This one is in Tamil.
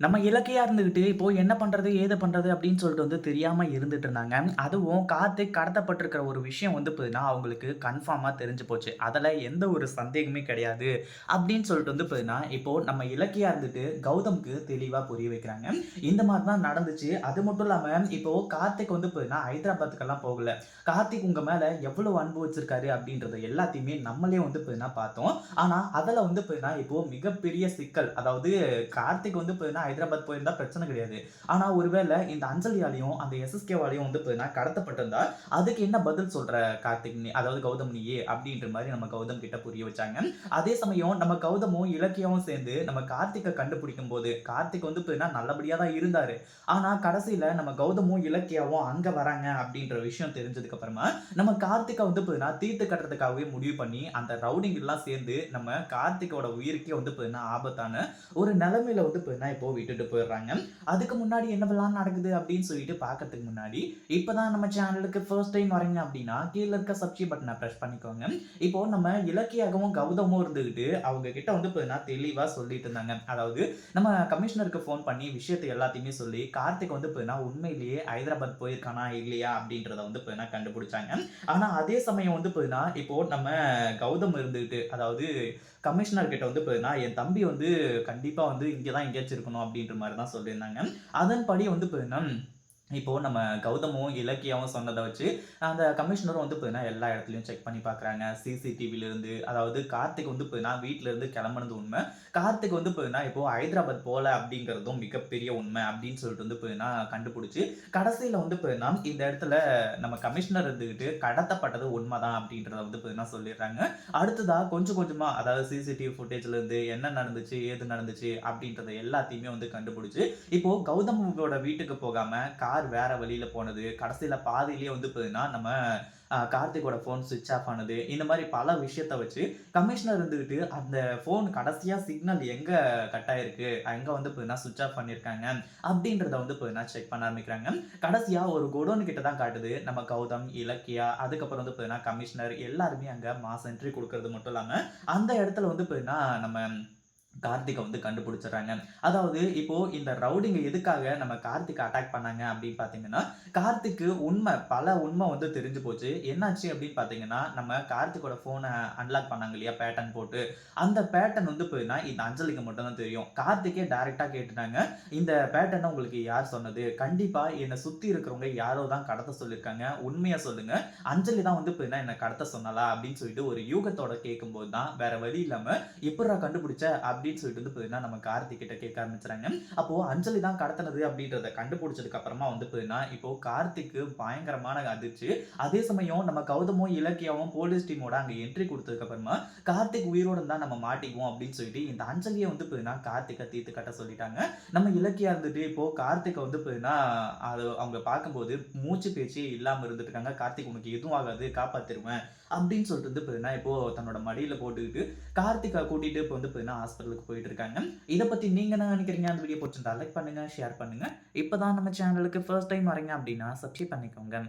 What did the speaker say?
நம்ம இலக்கையாக இருந்துக்கிட்டு இப்போ என்ன பண்ணுறது ஏது பண்ணுறது அப்படின்னு சொல்லிட்டு வந்து தெரியாமல் இருந்துட்டு இருந்தாங்க. அதுவும் கார்த்திக் கடத்தப்பட்டிருக்கிற ஒரு விஷயம் வந்து பார்த்தீங்கன்னா, அவங்களுக்கு கன்ஃபார்மாக தெரிஞ்சு போச்சு. அதில் எந்த ஒரு சந்தேகமே கிடையாது. அப்படின்னு சொல்லிட்டு வந்து பார்த்தீங்கன்னா, இப்போ நம்ம இலக்கையாக இருந்துட்டு கௌதம்க்கு தெளிவாக புரிய வைக்கிறாங்க. இந்த மாதிரி தான் நடந்துச்சு. அது மட்டும் இல்லாமல் இப்போ கார்த்திக் வந்து பார்த்தீங்கன்னா, ஹைதராபாத்துக்கெல்லாம் போகல. கார்த்திக் உங்கள் மேலே எவ்வளோ அன்பு வச்சிருக்காரு அப்படின்றத எல்லாத்தையுமே நம்மளே வந்து பார்த்தீங்கன்னா பார்த்தோம். ஆனால் அதில் வந்து பார்த்தீங்கன்னா, இப்போ மிகப்பெரிய சிக்கல். அதாவது கார்த்திக் வந்து பார்த்தீங்கன்னா ஹைதராபாத் போயிருந்தா பிரச்சனை கிடையாது. ஆனா ஒருவேளை இந்த அஞ்சலியாலையும் அந்த எஸ்எஸ்கேவாலையும் வந்து பார்த்தீங்கன்னா கடத்தப்பட்டிருந்தா, அதுக்கு என்ன பதில் சொல்ற கார்த்திக் நீ? அதாவது கௌதம் நீயே அப்படின்ற மாதிரி நம்ம கௌதம் கிட்ட புரிய வச்சாங்க. அதே சமயம் நம்ம கௌதமும், இலக்கியமும் சேர்ந்து நம்ம கார்த்திக்க கண்டுபிடிக்கும்போது, கார்த்திக் வந்து பார்த்தீங்கன்னா நல்லபடியா தான் இருந்தாரு. ஆனா கடைசியில நம்ம கௌதமும், இலக்கியாவும் அங்க வராங்க அப்படின்ற விஷயம் தெரிஞ்சதுக்கு அப்புறமா, நம்ம கார்த்திகை வந்து பார்த்தீங்கன்னா தீர்த்து கட்டுறதுக்காகவே முடிவு பண்ணி, அந்த ரவுடிங் எல்லாம் சேர்ந்து நம்ம கார்த்திகோட உயிருக்கே வந்து பார்த்தீங்கன்னா ஆபத்தான ஒரு நிலைமையில வந்து பார்த்தீங்கன்னா இப்போ விட்டுட்டு போயிடுறாங்க. அதுக்கு முன்னாடி என்னவெல்லாம் நடக்குது அப்படின்னு சொல்லிட்டு பார்க்கறதுக்கு முன்னாடி, இப்பதான் நம்ம சேனலுக்கு ஃபர்ஸ்ட் டைம் வரீங்க அப்படின்னா, கீழே இருக்க சப்ஸ்கிரைப் பட்டனை ப்ரெஸ் பண்ணிக்கோங்க. இப்போ நம்ம இலக்கியாகவும், கௌதமும் இருந்துகிட்டு அவங்க கிட்ட வந்து பார்த்தீங்கன்னா தெளிவாக சொல்லிட்டு இருந்தாங்க. அதாவது நம்ம கமிஷனருக்கு ஃபோன் பண்ணி விஷயத்தை எல்லாத்தையுமே சொல்லி, கார்த்திக் வந்து பார்த்தீங்கன்னா உண்மையிலேயே ஹைதராபாத் போயிருக்கானா? இல்லையா? அப்படின்றத வந்து பார்த்தீங்கன்னா கண்டுபிடிச்சாங்க. ஆனால் அதே சமயம் வந்து பார்த்தீங்கன்னா, இப்போ நம்ம கௌதம் இருந்துகிட்டு, அதாவது கமிஷனர் கிட்ட வந்து பார்த்தீங்கன்னா, என் தம்பி வந்து கண்டிப்பாக வந்து இங்கே தான் எங்கேயாச்சும் இருக்கணும் அப்படின்ற மாதிரி தான் சொல்லியிருந்தாங்க. அதன்படி வந்து பார்த்தீங்கன்னா, இப்போது நம்ம கௌதமும், இலக்கியாவும் சொன்னதை வச்சு, அந்த கமிஷனரும் வந்து பார்த்தீங்கன்னா, எல்லா இடத்துலையும் செக் பண்ணி பார்க்குறாங்க. சிசிடிவிலேருந்து அதாவது கார்த்திக் வந்து பார்த்தீங்கன்னா, வீட்டிலேருந்து கிளம்புனது உண்மை கார்த்திக் வந்து பார்த்தீங்கன்னா, இப்போது ஹைதராபாத் போகல அப்படிங்கிறதும் மிகப்பெரிய உண்மை அப்படின்னு சொல்லிட்டு வந்து பார்த்தீங்கன்னா கண்டுபிடிச்சி கடைசியில் வந்து பார்த்தீங்கன்னா, இந்த இடத்துல நம்ம கமிஷனர் இருந்துக்கிட்டு கடத்தப்பட்டது உண்மதான் அப்படின்றத வந்து பார்த்தீங்கன்னா சொல்லிடுறாங்க. அடுத்ததாக கொஞ்சம் கொஞ்சமாக அதாவது சிசிடிவி ஃபுட்டேஜ்லேருந்து என்ன நடந்துச்சு? ஏது நடந்துச்சு? அப்படின்றத எல்லாத்தையுமே வந்து கண்டுபிடிச்சி இப்போது கௌதமோட வீட்டுக்கு போகாம, கார் வேற வழியில போனது. கடைசியில பாதியிலேயே வந்து பார்த்தீங்கன்னா, நம்ம கார்த்திகோட ஃபோன் சுவிட்ச் ஆஃப் ஆனது. இந்த மாதிரி பல விஷயத்த வச்சு, கமிஷனர் இருந்துகிட்டு அந்த ஃபோன் கடைசியா சிக்னல் எங்க கட் ஆயிருக்கு? எங்க வந்து பார்த்தீங்கன்னா சுவிட்ச் ஆஃப் பண்ணியிருக்காங்க? அப்படின்றத வந்து பார்த்தீங்கன்னா செக் பண்ண ஆரம்பிக்கிறாங்க. கடைசியா ஒரு குடோன் கிட்ட தான் காட்டுது. நம்ம கௌதம், இலக்கியா, அதுக்கப்புறம் வந்து பார்த்தீங்கன்னா கமிஷனர் எல்லாருமே அங்க மாஸ் என்ட்ரி கொடுக்கறது மட்டும் இல்லாம, அந்த இடத்துல வந்து பார்த்தீங்கன்னா, நம்ம கார்த்திகை வந்து கண்டுபிடிச்சிடுறாங்க அதாவது இப்போ இந்த ரவுடிங்க எதுக்காக நம்ம கார்த்திக் அட்டாக் பண்ணாங்க அப்படின்னு பார்த்தீங்கன்னா, கார்த்திக்கு உண்மை பல உண்மை வந்து தெரிஞ்சு போச்சு. என்னாச்சு அப்படின்னு பார்த்தீங்கன்னா, நம்ம கார்த்திகோட ஃபோனை அன்லாக் பண்ணாங்க இல்லையா? பேட்டர்ன் போட்டு. அந்த பேட்டர்ன் வந்து பார்த்தீங்கன்னா, இந்த அஞ்சலிக்கு மட்டும் தான் தெரியும். கார்த்திக்கே டைரக்ட்டா கேட்டுட்டாங்க. இந்த பேட்டர்ன உங்களுக்கு யார் சொன்னது? கண்டிப்பா என்னை சுத்தி இருக்கிறவங்க யாரோ தான் கடத்த சொல்லியிருக்காங்க. உண்மைய சொல்லுங்க. அஞ்சலி தான் வந்து பார்த்தீங்கன்னா என்னை கடத்த சொன்னலா அப்படின்னு சொல்லிட்டு ஒரு யூகத்தோட கேட்கும்போது தான், வேற வழி இல்லாம எப்புட்றா கண்டுபிடிச்ச? அப்படின்னு சொல்லிட்டு வந்து பார்த்தீங்கன்னா, நம்ம கார்த்திக் கிட்ட கேட்க ஆரம்பிச்சுறாங்க. அப்போ அஞ்சலி தான் கடத்தினது அப்படின்றத கண்டுபிடிச்சதுக்கு அப்புறமா வந்து பார்த்தீங்கன்னா, இப்போ கார்த்திக்கு பயங்கரமான அதிர்ச்சி. அதே சமயம் நம்ம கௌதமும், இலக்கியாவும் போலீஸ் டீமோட அங்க என்ட்ரி கொடுத்ததுக்கு அப்புறமா, கார்த்திக் உயிரோட தான் நம்ம மாட்டிக்குவோம் அப்படின்னு சொல்லிட்டு, இந்த அஞ்சலியை வந்து பார்த்தீங்கன்னா, கார்த்திகை தீர்த்து கட்ட சொல்லிட்டாங்க. நம்ம இலக்கியா இருந்துட்டு இப்போ கார்த்திகை வந்து பார்த்தீங்கன்னா, அது அவங்க பார்க்கும்போது மூச்சு பேச்சு இல்லாமல் இருந்துட்டு இருக்காங்க. "கார்த்திக் உனக்கு எதுவும் ஆகாது. காப்பாத்திருவேன்." அப்படின்னு சொல்லிட்டு வந்து பார்த்தீங்கன்னா, இப்போ தன்னோட மடியில போட்டுக்கிட்டு, கார்த்திகை கூட்டிட்டு இப்போ வந்து பார்த்தீங்கன்னா, ஹாஸ்பிட்டலுக்கு போயிட்டு இருக்காங்க. இத பத்தி நீங்க என்ன நினைக்கிறீங்க? அந்த வீடியோ புடிச்சிருந்தா லைக் பண்ணுங்க, ஷேர் பண்ணுங்க. இப்பதான் நம்ம சேனலுக்கு ஃபர்ஸ்ட் டைம் வரீங்க அப்படின்னா சப்ஸ்கிரைப் பண்ணிக்கோங்க.